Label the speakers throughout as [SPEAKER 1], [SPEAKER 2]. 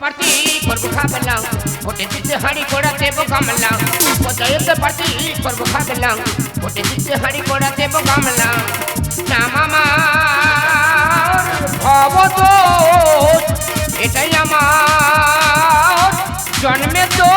[SPEAKER 1] Party করব খাবেলাম ভোটে দিতে হাঁড়ি কোড়া দেবো গামলাম পঞ্চায়েতের পার্টি করব খাবেলাম ভোটে দিতে হাঁড়ি কোড়া দেবো গামলাম না মামা ভব তো এটাই আমার জন্মে তো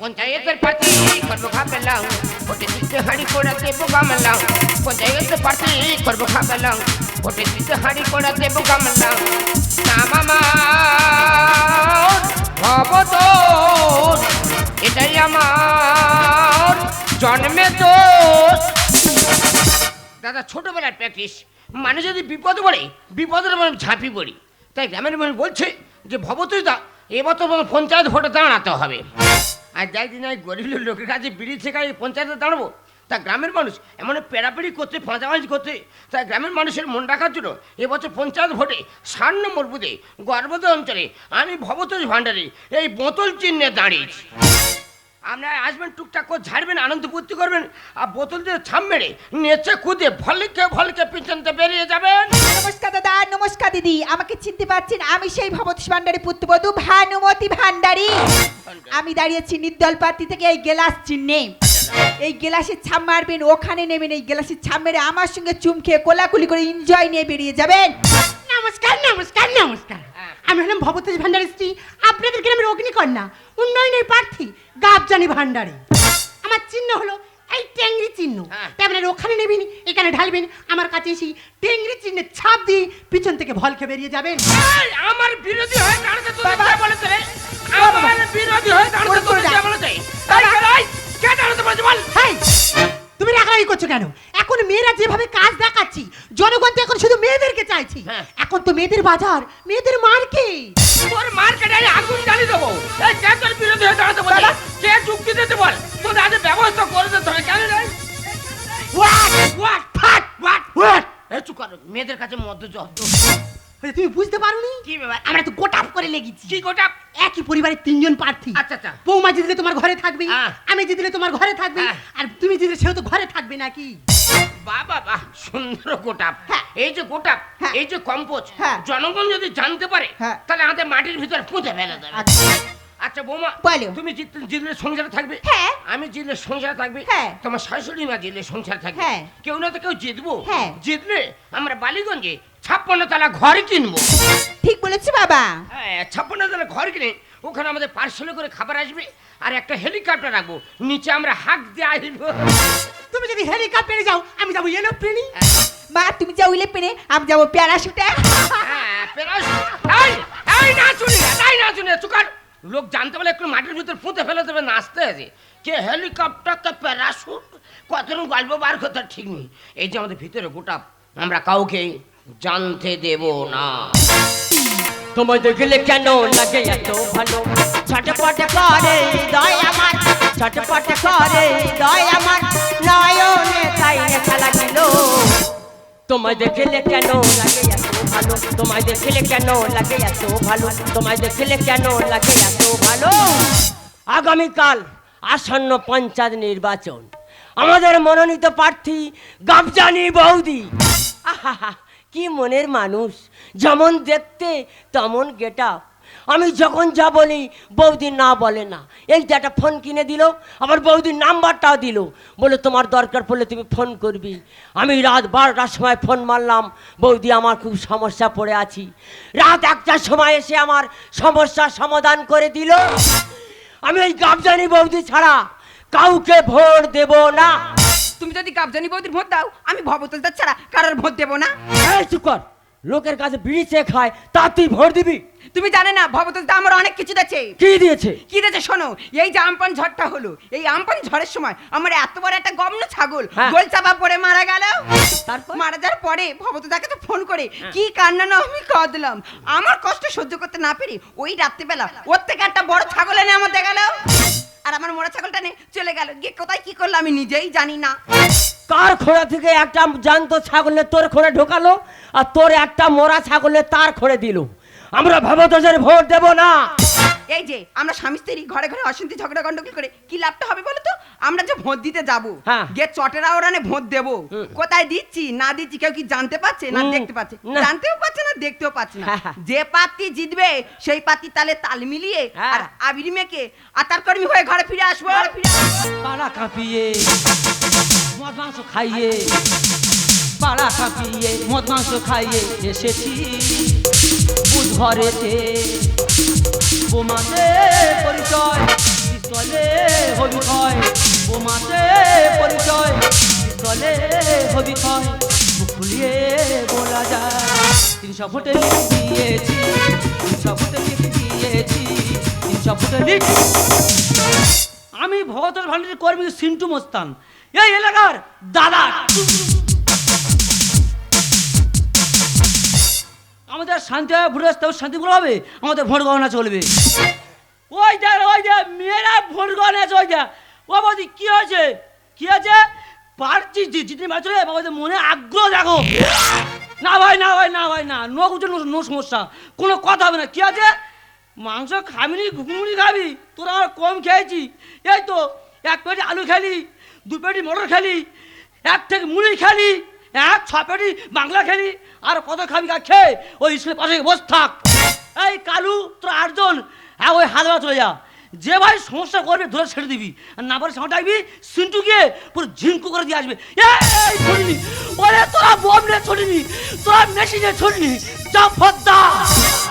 [SPEAKER 1] পঞ্চায়েতের পার্টি করব খাবেলাম ভোটে দিতে হাঁড়ি কোড়া দেবো গামলাম পঞ্চায়েতের পার্টি করব খাবেলাম ভোটে দিতে কোড়া দেবো ভব এটাই আমার জন্মে তো দাদা ছোটবেলার প্র্যাকটিস। মানে যদি বিপদ পড়ে, বিপদের মানে ঝাঁপি পড়ি। তাই গ্রামের মানুষ বলছে যে ভবতই দা, এবছর পঞ্চায়েত ভোটে দাঁড়াতে হবে। আর যাই দিন গরিব লোকের কাছে বিড়ি শেখাই পঞ্চায়েতে দাঁড়াবো তা গ্রামের মানুষ, এমন পেড়াপেড়ি করতে পাঁচাপাঁচি করতে তাই গ্রামের মানুষের মন রাখার জন্য এবছর পঞ্চায়েত ভোটে ষাট নম্বর বুধে গর্ভত অঞ্চলে আমি ভবতোষ ভাণ্ডারে এই বোতল চিহ্নে দাঁড়িয়েছি। আপনারা আসবেন টুকটাক করে ঝাড়বেন আনন্দ ফুর্তি করবেন আর বোতল দিয়ে ছাপ মেরে নেচে কুদে ভলকে ভলকে পিছনতে বেরিয়ে যাবেন।
[SPEAKER 2] নমস্কার দাদা নমস্কার দিদি। আমাকে চিনতে পারছেন আমি সেই ভবতী ভান্ডারী পুত্রবধূ ভানুমতি ভান্ডারী আমি দাঁড়িয়েছি নির্দল প্রার্থী থেকে এই গেলাস চিহ্নে। এই গ্লাসের ছাপ মারবেন ওখানে নেবেন এই গ্লাসের ছাপ মেরে আমার সঙ্গে চুম খেয়ে কোলাকুলি করে এনজয় নিয়ে বেরিয়ে যাবেন।
[SPEAKER 3] নমস্কার নমস্কার নমস্কার। আমি হলাম ভবতেজ ভান্ডারের স্ত্রী। আপনাদের গ্রামের অগ্নিকন্যা উন্নয়নের প্রার্থী গাবজানি ভান্ডারে। আমার চিহ্ন হলো এই টেংরি চিহ্ন।
[SPEAKER 1] হ্যাঁ।
[SPEAKER 3] তাই আপনারা ওখানে নেবেন এখানে ঢালবেন আমার কাছে এসে টেংরি চিহ্নের ছাপ দিয়ে পিছন থেকে ভলকে বেরিয়ে যাবেন।
[SPEAKER 1] আমার বিরোধী হয়ে দাঁড়াতে কে বলেছে? আমার বিরোধী হয়ে দাঁড়াতে কে বলেছে? এই, কে দাঁড়াতে বলেছে বল?
[SPEAKER 3] হাই তুমি রাগারাগি করছ কেন? এখন মেয়েরা যেভাবে কাজ দেখাচ্ছি জনগণ তো এখন শুধু মেয়েদেরকে চাইছি
[SPEAKER 1] হ্যাঁ।
[SPEAKER 3] এখন তো মেয়েদের বাজার মেয়েদের মার্কেট
[SPEAKER 1] তোর মার্কেটে আমি আগুন জ্বালিয়ে দেবো। এই, কে তোর বিরোধী হয়ে দাঁড়াতে? কে চুক্তি দিতে বল? তোর আগে ব্যবস্থা করে দে তোরা কেন রে? এই, চুপ কর, মেয়েদের কাছে মদ্য জব্দ
[SPEAKER 3] তুমি বুঝতে পারোনি
[SPEAKER 1] কি ব্যাপার
[SPEAKER 3] আমরা তো গোটাপ করে লেগেছি
[SPEAKER 1] কি গোটা
[SPEAKER 3] একই পরিবারের তিনজন প্রার্থী
[SPEAKER 1] আচ্ছা আচ্ছা
[SPEAKER 3] বৌমা জিতলে তোমার ঘরে থাকবে। আমি জিতলে তোমার ঘরে থাকবে। আর তুমি জিতলে সেও তো ঘরে থাকবে নাকি
[SPEAKER 1] বাবা বাহ সুন্দর গোটাপ
[SPEAKER 2] হ্যাঁ।
[SPEAKER 1] এই যে গোটাপ
[SPEAKER 2] হ্যাঁ।
[SPEAKER 1] এই যে কম্পোজ
[SPEAKER 2] হ্যাঁ।
[SPEAKER 1] জনগণ যদি জানতে পারে। তাহলে আমাদের মাটির ভিতর পুঁতে ফেলে দেবে
[SPEAKER 2] আচ্ছা।
[SPEAKER 1] আচ্ছা বৌমা
[SPEAKER 2] বলো।
[SPEAKER 1] তুমি জিত- জিতলে সংসারে থাকবে
[SPEAKER 2] হ্যাঁ।
[SPEAKER 1] আমি জিতলে সংসারে থাকবে
[SPEAKER 2] হ্যাঁ।
[SPEAKER 1] তোমার শাশুড়ি মা জিতলে সংসারে থাকবে
[SPEAKER 2] হ্যাঁ।
[SPEAKER 1] কেউ না তো কেউ জিতবো
[SPEAKER 2] হ্যাঁ।
[SPEAKER 1] জিতলে আমরা বালিগঞ্জে ছাপ্পান্ন তালা ঘর কিনবো।
[SPEAKER 2] ঠিক বলেছি বাবা।
[SPEAKER 1] হ্যাঁ ছাপ্পান্ন তালা ঘর কিনে ওখানে আমাদের পার্সেলে করে খাবার আসবে আর একটা হেলিকপ্টার রাখব নিচে আমরা হাঁক দিয়ে আসব।
[SPEAKER 3] তুমি যদি হেলিকপ্টারে যাও আমি যাব এরোপ্লেনে
[SPEAKER 2] মা তুমি যাও ইলেপেনে আমি যাব প্যারাশুটে
[SPEAKER 1] হ্যাঁ, প্যারাশুট। এই, এই নাচুনি, এই নাচুনি, চুকার। লোক জানতে পারলে একটু মাটির ভিতর পুঁতে ফেলে দেবে নাচতে আছে। কে হেলিকপ্টার কে প্যারাশুট কতজন গল্প বার কথা ঠিক নেই। এই যে আমাদের ভিতরে গোটা আমরা কাউকে জানতে দেব না।
[SPEAKER 4] তোমায় দেখলে কেন লাগে এত ভালো? ছটপট করে হৃদয় আমার, ছটপট করে হৃদয় আমার। নয়নে তাই খেলা গেল তোমায় দেখলে কেন লাগে এত ভালো? তোমায় দেখলে কেন লাগে এত ভালো? তোমায় দেখলে কেন লাগে এত ভালো? আগামীকাল আসন্ন পঞ্চায়েত নির্বাচন। আমাদের মনোনীত প্রার্থী গাবজানি বৌদি। আহা কি মনের মানুষ? যেমন দেখতে, তেমন গেটা আমি যখন যা বলি, বৌদি না বলে না। এই যে একটা ফোন কিনে দিল আবার বৌদির নাম্বারটাও দিল। বলে তোমার দরকার পড়লে তুমি ফোন করবি। আমি রাত বারোটার সময় ফোন মারলাম। বৌদি, আমার খুব সমস্যা পড়ে আছি। রাত একটার সময় এসে আমার সমস্যার সমাধান করে দিল। আমি এই গাবজানি বৌদি ছাড়া কাউকে ভোট দেব না।
[SPEAKER 5] তুমি যদি কাবজানি বৌদির ভোট দাও আমি ভবতলদার ছাড়া কারোর ভোট দেবো না।
[SPEAKER 4] এই চুপ কর। লোকের কাছে বিড়ি চেয়ে খায় তা তুই ভোট দিবি?
[SPEAKER 5] তুমি জানে না ভবতলদা আমার অনেক কিছু দিয়েছে।
[SPEAKER 4] কি দিয়েছে?
[SPEAKER 5] কি দিয়েছে শোনো এই যে আমপান ঝড়টা হলো এই আমপান ঝড়ের সময় আমার এত বড় একটা গমন ছাগল
[SPEAKER 4] হ্যাঁ।
[SPEAKER 5] গোল চাপা পড়ে মারা গেল।
[SPEAKER 4] তারপর?
[SPEAKER 5] মারা যাওয়ার পরে ভবতদাকে তো ফোন করে কি কান্না না আমি কাঁদলাম। আমার কষ্ট সহ্য করতে না পেরে ওই রাত্রিবেলা ওর থেকে একটা বড় ছাগল এনে আমার গেল। আর আমার মোড়া ছাগলটা নিয়ে চলে গেল। গিয়ে কোথায়, কি করল আমি নিজেই জানি না।
[SPEAKER 4] কার খোড়া থেকে একটা জানতো ছাগলে তোর খোড়া ঢোকালো, আর তোর একটা মোরা ছাগলে তার খোড়ে দিল। আমরা ভবতোষের ভোট দেব না।
[SPEAKER 5] এই যে আমরা স্বামী স্ত্রী ঘরে ঘরে অশান্তি ঝগড়া গন্ডগোল করে কি লাভটা হবে বলো তো আমরা যে ভোট দিতে যাব। গিয়ে চটেরা ওরানে ভোট দেবো। কোথায় দিচ্ছি না দিচ্ছি কেউ কি জানতে পারছে না। দেখতে পাচ্ছে। জানতেও পাচ্ছে না দেখতেও পাচ্ছে না
[SPEAKER 4] হ্যাঁ, হ্যাঁ।
[SPEAKER 5] যে পাত্রী জিতবে সেই পাত্রী তালে তাল মিলিয়ে
[SPEAKER 4] হ্যাঁ।
[SPEAKER 5] আর আবির মেয়েকে আতার কর্মী হয়ে ঘরে ফিরে আসব
[SPEAKER 6] পাড়া কাঁপিয়ে মদ মাংস খাইয়ে পাড়া কাঁপিয়ে মদ মাংস খাইয়ে এসেছি বুধঘরেতে বোমাতে পরিচয়, পিস্তলে হবি ক্ষয় বোমাতে পরিচয়, পিস্তলে হবি ক্ষয় খুলিয়ে বলা যায়, তিনশো ফুটে লিখ দিয়েছি, তিনশো ফুটে লিখ দিয়েছি, তিনশো ফুটে লিখ আমি ভগতের ভান্ডারের কর্মী সিন্টু মোস্তান। এই এলাকার দাদা। আমাদের শান্তি হবে ভোট হবে শান্তিগুলো হবে? আমাদের ভোট গণনা চলবে। ওই যা ওই যা মেয়েরা ভোট গণনা আছে, ওই যা ও বৌদি, কি হয়েছে? কি আছে পারছি জিতে পারছ রে বাবা মনে আগ্রহ, দেখো। না ভাই না ভাই না ভাই, না, নো কিছু, নো- সমস্যা। কোনো কথা হবে না। কি আছে মাংস খাবি নি ঘুগনি খাবি? তোরা আর কম খেয়েছি। এই তো, এক পেটি আলু খেলি, দু পেটি মটর খেলি, এক থেকে মুড়ি খেলি। এক ছ পেটি বাংলা খেলি, আর কত খাবি কা খেয়ে ওই স্কুলের পাশে বস থাক। এই কালু, তোরা আটজন হ্যাঁ ওই হাত চলে যা। যে ভাই সমস্যা করবে, ধরে ছেড়ে দিবি। আর না পারে সামনে ডাকবি, সিন্টু গিয়ে পুরো ঝিঙ্কু করে দিয়ে আসবে। এই ছড়িনি ওরে, তোরা বোম নিয়ে ছড়িনি তোরা মেশিনে ছড়িনি যা ফদ্দা।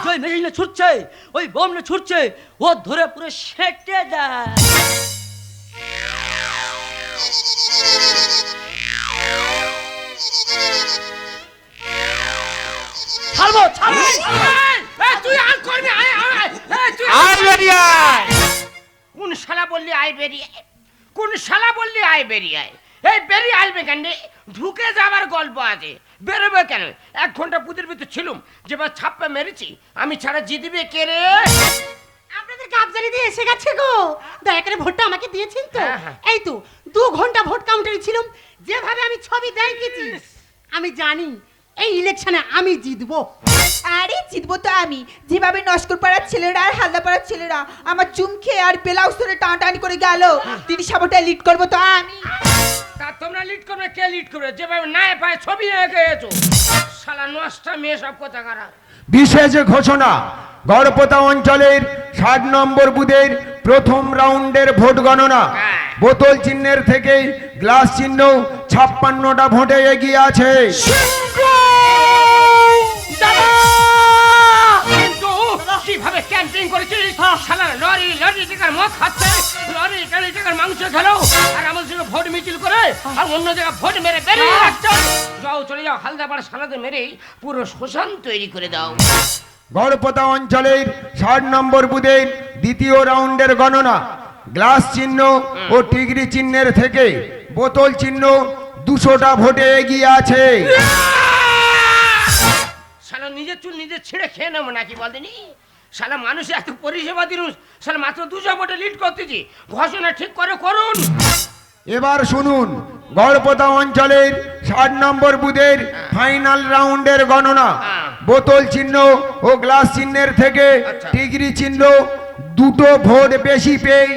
[SPEAKER 6] ওই মেশিনে ছুটছে, ওই বোম নিয়ে ছুটছে, ও ধরে পুরো সেটে দেয়
[SPEAKER 1] আয়
[SPEAKER 7] বেরিয়ে আয়?
[SPEAKER 1] কোন শালা বললি আয় বেরিয়ে আয়? এই বেরিয়ে আসবে কেন? ঢুকে যাবার গল্প আছে। বেরোবে কেন? এক ঘণ্টা ভিতর ছিলুম যেবার ছাপ্পা মেরেছি আমি ছাড়া জিতবে কে রে?
[SPEAKER 3] আপনাদের কাবজারি দিয়ে এসে গেছে গো। দয়া করে ভোটটা আমাকে দিয়েছেন তো?
[SPEAKER 1] হ্যাঁ, হ্যাঁ।
[SPEAKER 3] এই তো দু ঘণ্টা ভোট কাউন্টারে ছিলাম যেভাবে আমি ছবি দেখেছি আমি জানি এই ইলেকশনে আমি জিতবো।
[SPEAKER 2] আরে জিতবো তো আমি। যেভাবে নস্কর পাড়ার ছেলেরা আর হালদা পাড়ার ছেলেরা আমার চুম খেয়ে আর ব্লাউজ ধরে টানাটানি করে গেল তিনি সাবটা লিড করব তো আমি।
[SPEAKER 1] তা তোমরা লিড করবে কে লিড করবে? যেভাবে না পায় ছবি এঁকে গেছো। শালা নষ্টা মেয়ে সব কথা খারাপ
[SPEAKER 7] বিশেষ ঘোষণা গড়পোতা অঞ্চলের ষাট নম্বর বুথের প্রথম রাউন্ডের ভোট গণনা।
[SPEAKER 1] হ্যাঁ।
[SPEAKER 7] বোতল চিহ্নের থেকে গ্লাস চিহ্ন ছাপ্পান্নটা ভোটে এগিয়ে আছে।
[SPEAKER 1] কিন্তু ক্যাম্পিং করেছিস শালা লরি লরি টাকার মদ খাচ্ছে। লরি গাড়ি টাকার মাংস খেলো। আর আমার সঙ্গে ভোট মিছিল করে আর অন্য জায়গায় ভোট মেরে বেরিয়ে যাচ্ছ। যাও চলে যাও। হালদাপাড়া সালাদে মেরে পুরো শ্মশান তৈরি করে দাও।
[SPEAKER 7] গড়পোতা অঞ্চলের ষাট নম্বর বুথের দ্বিতীয় রাউন্ডের গণনা। গ্লাস চিহ্ন ও টিগরি চিহ্নের থেকে বোতল চিহ্ন দুশোটা ভোটে এগিয়ে আছে।
[SPEAKER 1] শালা নিজের চুল নিজে ছিঁড়ে খেয়ে নেব নাকি বলতেনি শালা মানুষ এত পরিষেবা দিন শালা মাত্র দুশো ভোটে লিড করতেছি ঘোষণা ঠিক করে করুন।
[SPEAKER 7] এবার শুনুন গড়পোতা অঞ্চলের ষাট নম্বর বুথের ফাইনাল রাউন্ডের গণনা।
[SPEAKER 1] হ্যাঁ।
[SPEAKER 7] বোতল চিহ্ন ও গ্লাস চিহ্নের থেকে ডিগ্রি চিহ্ন দুটো ভোট বেশি পেয়ে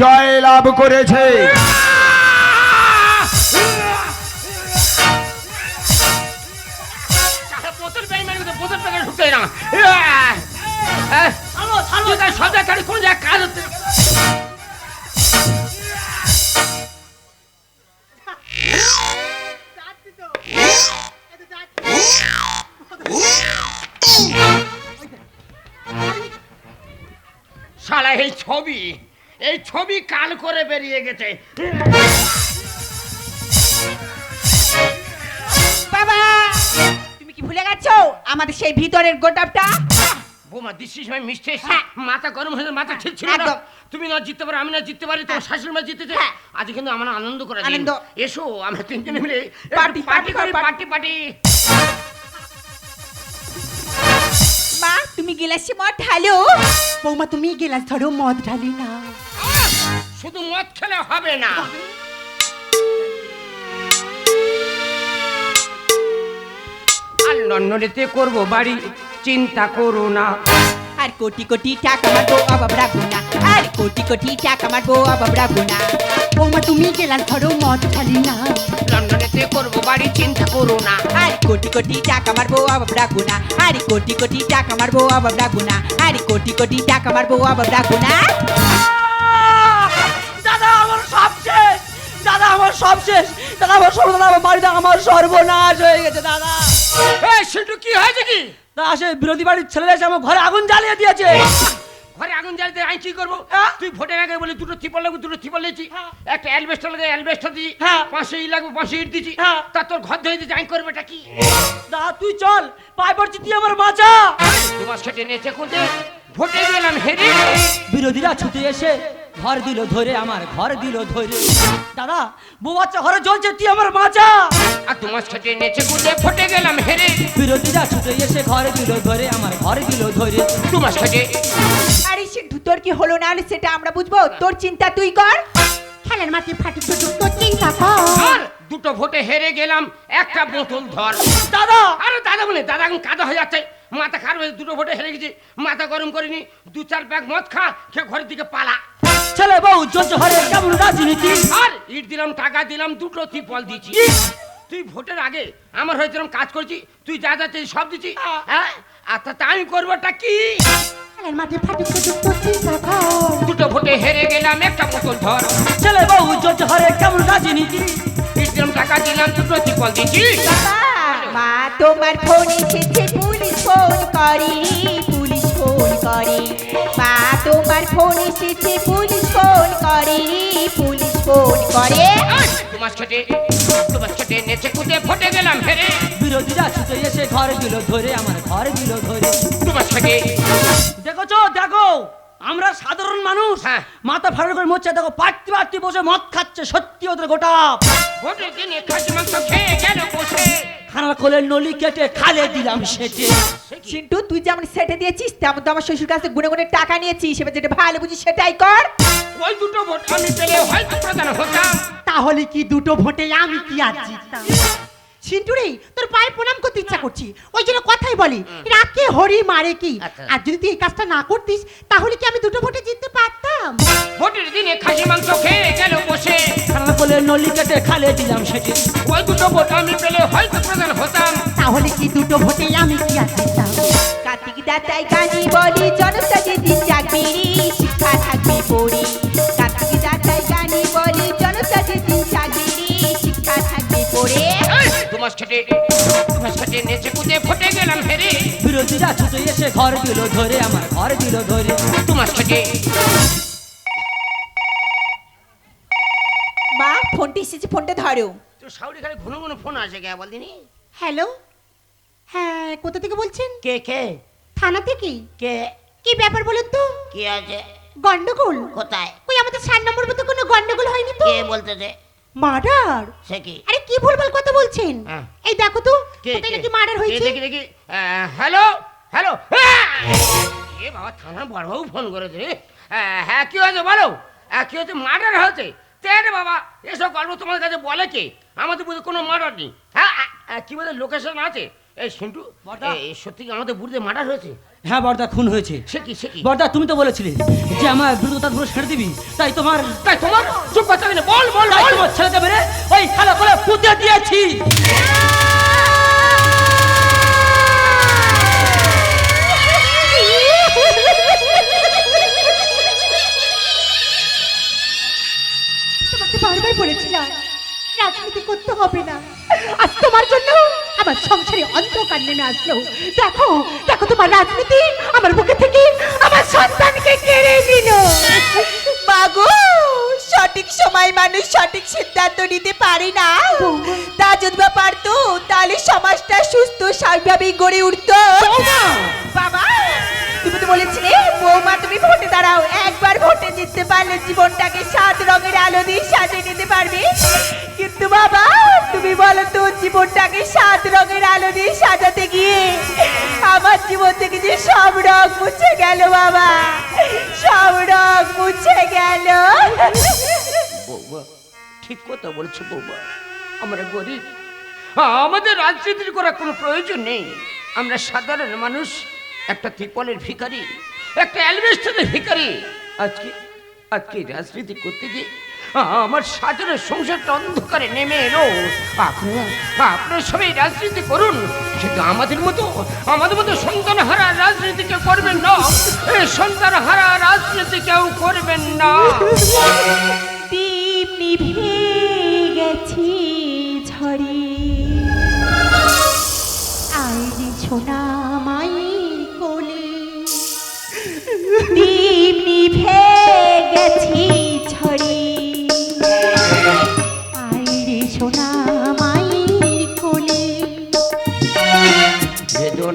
[SPEAKER 7] জয় লাভ করেছে।
[SPEAKER 1] বোতল বোতল ঢুকতে না। তার সব জায়গায় কোন জায়গায় কাজ হচ্ছে
[SPEAKER 3] যাচ্ছি তো। এই
[SPEAKER 1] শালা, এই ছবি এই ছবি কাল করে বেরিয়ে গেছে।
[SPEAKER 2] বাবা, তুমি কি ভুলে গেছো? আমাদের সেই ভিতরের গোটাপটা?
[SPEAKER 1] বোমা দৃষ্টির সময় মিষ্টি এসছে?
[SPEAKER 2] হ্যাঁ।
[SPEAKER 1] মাথা গরম হয়ে মাথা ঠিক ছিল না। তুমি না জিততে পারো আমি না জিততে পারি তোমার শাশুড়ি মা জিতেছে।
[SPEAKER 2] হ্যাঁ।
[SPEAKER 1] আজ কিন্তু আমরা আনন্দ করে
[SPEAKER 2] আনন্দ।
[SPEAKER 1] এসো আমরা তিনজনে মিলে
[SPEAKER 2] পার্টি,
[SPEAKER 1] পার্টি
[SPEAKER 2] পার্টি
[SPEAKER 1] করি পার্টি পার্টি
[SPEAKER 2] মা তুমি গেলাসে মদ ঢালো।
[SPEAKER 3] বৌমা তুমি গেলাস ধরো মদ ঢালি না।
[SPEAKER 1] শুধু মদ খেলে হবে না। আর লন্ডনেতে করব বাড়ি। চিন্তা করো না।
[SPEAKER 2] আর কোটি কোটি টাকা মারবো অভাব রাখব না আর কোটি কোটি টাকা মারবো অভাব রাখব না
[SPEAKER 3] বৌমা তুমি গেলাম ধরো মদ খালি না।
[SPEAKER 1] লন্ডনেতে করব বাড়ি চিন্তা করো না।
[SPEAKER 2] আর কোটি কোটি টাকা মারবো অভাব রাখব না আর কোটি কোটি টাকা মারবো অভাব রাখব না আর কোটি কোটি টাকা মারবো অভাব রাখব না
[SPEAKER 6] দাদা আমার সব শেষ। দাদা আমার সব শেষ। দাদা আমার সর্ব দাদা আমার বাড়িতে আমার সর্বনাশ হয়ে গেছে দাদা।
[SPEAKER 1] এই সিন্টু কি হয়েছে কি?
[SPEAKER 6] দাদা সে বিরোধী বাড়ির ছেলেরা এসে আমার ঘরে আগুন জ্বালিয়ে দিয়েছে।
[SPEAKER 1] ঘরে আগুন জ্বালিতে আমি কি করব? তুই ভোটের আগে বলে দুটো ত্রিপল লাগবে দুটো ত্রিপল লেছি একটা অ্যালবেস্টার লাগে অ্যালবেস্টার দিছি
[SPEAKER 6] হ্যাঁ।
[SPEAKER 1] পাঁচশো ই লাগবে পাঁচশো ইট
[SPEAKER 6] হ্যাঁ।
[SPEAKER 1] তা তোর ঘর ধরে দিতে আমি করবে এটা কি?
[SPEAKER 6] দাদা তুই চল পায়ে পড়ছি তুই আমার বাঁচা।
[SPEAKER 1] দু মাস কেটে নিয়েছে কোনতে ভোটে গেলাম হেরে।
[SPEAKER 6] বিরোধীরা ছুটে এসে ঘর দিল ধরে আমার ঘর দিল ধরে। দাদা বউ বাচ্চা ঘরে জ্বলছে তুই আমার বাঁচা
[SPEAKER 1] আর মাস কেটে নিয়েছে কোনতে ভোটে গেলাম হেরে।
[SPEAKER 6] বিরোধীরা ছুটে এসে ঘর দিল ধরে আমার ঘর দিল ধরে।
[SPEAKER 1] দু মাস কেটে
[SPEAKER 2] আরে সিন্ধু তোর কি হলো না সেটা আমরা বুঝব। তোর চিন্তা তুই কর।
[SPEAKER 3] খেলার মাঠে ফাটে ছোট তোর চিন্তা কর।
[SPEAKER 1] আর দুটো ভোটে হেরে গেলাম একটা বোতল ধর।
[SPEAKER 6] দাদা!
[SPEAKER 1] আরে দাদা বলে দাদা এখন কাদা হয়ে যাচ্ছে। মাথা খারাপ হয়ে দুটো ভোটে হেরে গেছি। মাথা গরম করিনি দু চার ব্যাগ মদ খা খেয়ে ঘরের দিকে পালা।
[SPEAKER 6] ছেলে বউ চলছে ঘরে কেমন রাজনীতি?
[SPEAKER 1] আর ইট দিলাম টাকা দিলাম দুটো ত্রিপল দিচ্ছি তুই ভোটের আগে আমার হয়েছিলাম কাজ করছি তুই যা যা চাই সব দিচ্ছি হ্যাঁ? আর তা আমি করবোটা কি? দুটো ভোটে হেরে গেলাম একটা বোতল ধর।
[SPEAKER 6] ছেলে বউ চলছে ঘরে কেমন রাজনীতি?
[SPEAKER 1] ইট দিলাম টাকা দিলাম দুটো ত্রিপল দিচ্ছি
[SPEAKER 2] বাবা! মা তোমার ফোন এসেছে পুলিশ ফোন করে পুলিশ ফোন করে। মা তোমার ফোন এসেছে পুলিশ ফোন করে পুলিশ ফোন করে।
[SPEAKER 1] খেটে দু মাস খেটে নেচে কুদে ভোটে গেলাম হেরে
[SPEAKER 6] বিরোধীরা ছুটে এসে ঘর দিল ধরে আমার ঘর দিল ধরে
[SPEAKER 1] মাস খেটে।
[SPEAKER 6] দেখো চো দেখো আমরা সাধারণ মানুষ।
[SPEAKER 1] হ্যাঁ।
[SPEAKER 6] মাথা ফাড়া করে মরছে দেখো পাট্টি পাট্টি বসে মদ খাচ্ছে সত্যি ওদের গোটা।
[SPEAKER 1] ভোটের দিনে খাসি মাংস খেয়ে গেল বসে।
[SPEAKER 6] খানার কোলের নলি কেটে খালে দিলাম সেটে।
[SPEAKER 2] চিন্টু তুই যেমন সেটে দিয়েছিস তেমন তো আমার শ্বশুর কাছে গুনে গুনে টাকা নিয়েছিস। এবার যেটা ভালো বুঝিস সেটাই কর।
[SPEAKER 1] ওই দুটো ভোট আমি পেলে হয়তো প্রধান হতাম
[SPEAKER 3] তাহলে কি দুটো ভোটে আমি কি আর জিততাম? সিন্টুরে তোর পায়ে প্রণাম করতে ইচ্ছা করছি। ওই জন্য কথাই বলি রাকে হরি মারে কি?
[SPEAKER 1] আচ্ছা।
[SPEAKER 3] আর যদি তুই এই কাজটা না করতিস তাহলে কি আমি দুটো ভোটে জিততে পারতাম?
[SPEAKER 6] কোলের নলি কেটে খালে দিলাম সেটে
[SPEAKER 1] ওই দুটো ভোট আমি পেলে হয়তো প্রধান হতাম।
[SPEAKER 3] তাহলে কি দুটো ভোটে আমি কি আর জিততাম?
[SPEAKER 2] কার্তিক দাতাই গানি বলি জনতা যেদিন চাকরি শিক্ষা থাকবে পড়ি। কার্তিক দাতাই গানি বলি জনতা যেদিন চাকরি শিক্ষা থাকবে পড়ে।
[SPEAKER 1] দু মাস খেটে দু নেচে কুদে ফটে গেলাম হেরে
[SPEAKER 6] বিরোধীরা ছুটে এসে ঘর দিল ধরে আমার ঘর দিল ধরে।
[SPEAKER 1] তোমার মাস খেটে
[SPEAKER 2] মা ফোনটি এসেছে ফোনটা ধরো।
[SPEAKER 1] তোর সাউরি খালি ঘন ঘন ফোন আসে কে বল দিনি?
[SPEAKER 3] হ্যালো? হ্যাঁ কোথা থেকে বলছেন?
[SPEAKER 1] কে কে?
[SPEAKER 3] থানা থেকে?
[SPEAKER 1] কে?
[SPEAKER 3] কি ব্যাপার বলুন তো?
[SPEAKER 1] কি আছে?
[SPEAKER 3] গন্ডগোল?
[SPEAKER 1] কোথায়?
[SPEAKER 3] ওই আমাদের সাত নম্বর মতো কোনো গন্ডগোল হয়নি তো?
[SPEAKER 1] কে বলতেছে?
[SPEAKER 3] মার্ডার?
[SPEAKER 1] সে কি?
[SPEAKER 3] আরে কি ভুলভাল কথা বলছেন?
[SPEAKER 1] হ্যাঁ।
[SPEAKER 3] এই দেখো তো
[SPEAKER 1] কে
[SPEAKER 3] কোথায়
[SPEAKER 1] কে?
[SPEAKER 3] নাকি মার্ডার
[SPEAKER 1] কে
[SPEAKER 3] হয়েছে?
[SPEAKER 1] দেখি দেখি। আহ, হ্যালো? হ্যালো? এ বাবা থানার বড়বাবু ফোন করেছে রে। আহ, হ্যাঁ কি হয়েছে বলো? আহ, কি হয়েছে? মার্ডার হয়েছে? তেরে বাবা? এসব গল্প তোমার কাছে বলে কে? আমাদের বুঝে কোনো মার্ডার নেই। হ্যাঁ কি বলে লোকেশন আছে? এই সিন্টু। সত্যি কি আমাদের বুড়িতে মার্ডার হয়েছে?
[SPEAKER 6] হ্যাঁ বর্দা খুন হয়েছে।
[SPEAKER 1] সে কি সে কি?
[SPEAKER 6] বর্দা তুমি তো বলেছিলে যে আমার বিরোধতা পুরো ছেড়ে দিবি। তাই তোমার
[SPEAKER 1] তাই তোমার? চুপ করতে বল বল বল।
[SPEAKER 6] ছেড়ে দেবে ওই খালা করে পুঁতে দিয়েছি।
[SPEAKER 3] রাজনীতি করতে হবে না। আজ তোমার জন্য আমার সংসারে অন্ধকার নেমে আসলো। দেখো দেখো তোমার রাজনীতি আমার বুকে থেকে আমার সন্তানকে কেড়ে নিল।
[SPEAKER 2] মাগো সঠিক সময় মানুষ সঠিক সিদ্ধান্ত নিতে পারে না। তা যদি বা পারতো তাহলে সমাজটা সুস্থ স্বাভাবিক গড়ে উঠতো। বাবা তুমি তো বলেছিলে বৌমা তুমি ভোটে দাঁড়াও। একবার ভোটে জিততে পারলে জীবনটাকে সাত রঙের আলো দিয়ে সাজিয়ে নিতে পারবে। বলো তো জীবনটাকে সাত রঙের আলো দিয়ে সাজাতে গিয়ে। আমার জীবন থেকে যে সব রং মুছে গেল বাবা। সব রং মুছে গেল।
[SPEAKER 1] ঠিক কথা বলছো বৌমা। আমরা গরিব। আমাদের রাজনীতির করার কোনো প্রয়োজন নেই। আমরা সাধারণ মানুষ, একটা ত্রিপলের ভিখারি, একটা অ্যালবেস্টারের ভিখারি। আজকে আজকে রাজনীতি করতে গিয়ে আমার সাজানোর সংসারটা অন্ধকারে নেমে এলো। আপনারা আপনারা সবাই রাজনীতি করুন। কিন্তু আমাদের মতো আমাদের মতো সন্তান হারা রাজনীতি কেউ করবেন না। সন্তান হারা রাজনীতি কেউ করবেন না।
[SPEAKER 3] দীপ গেছি ঝরে আইরে সোনা মায়ের কোলে। নিভে গেছি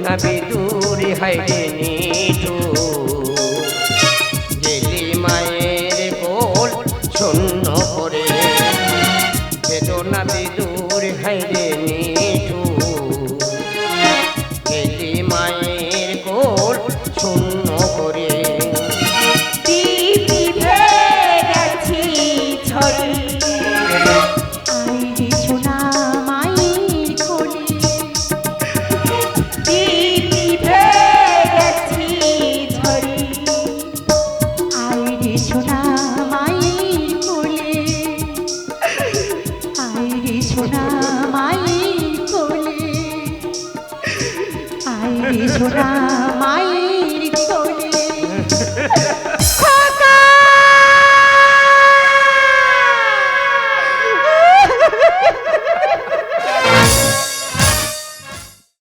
[SPEAKER 1] বেদনা বেদুরে হাইরে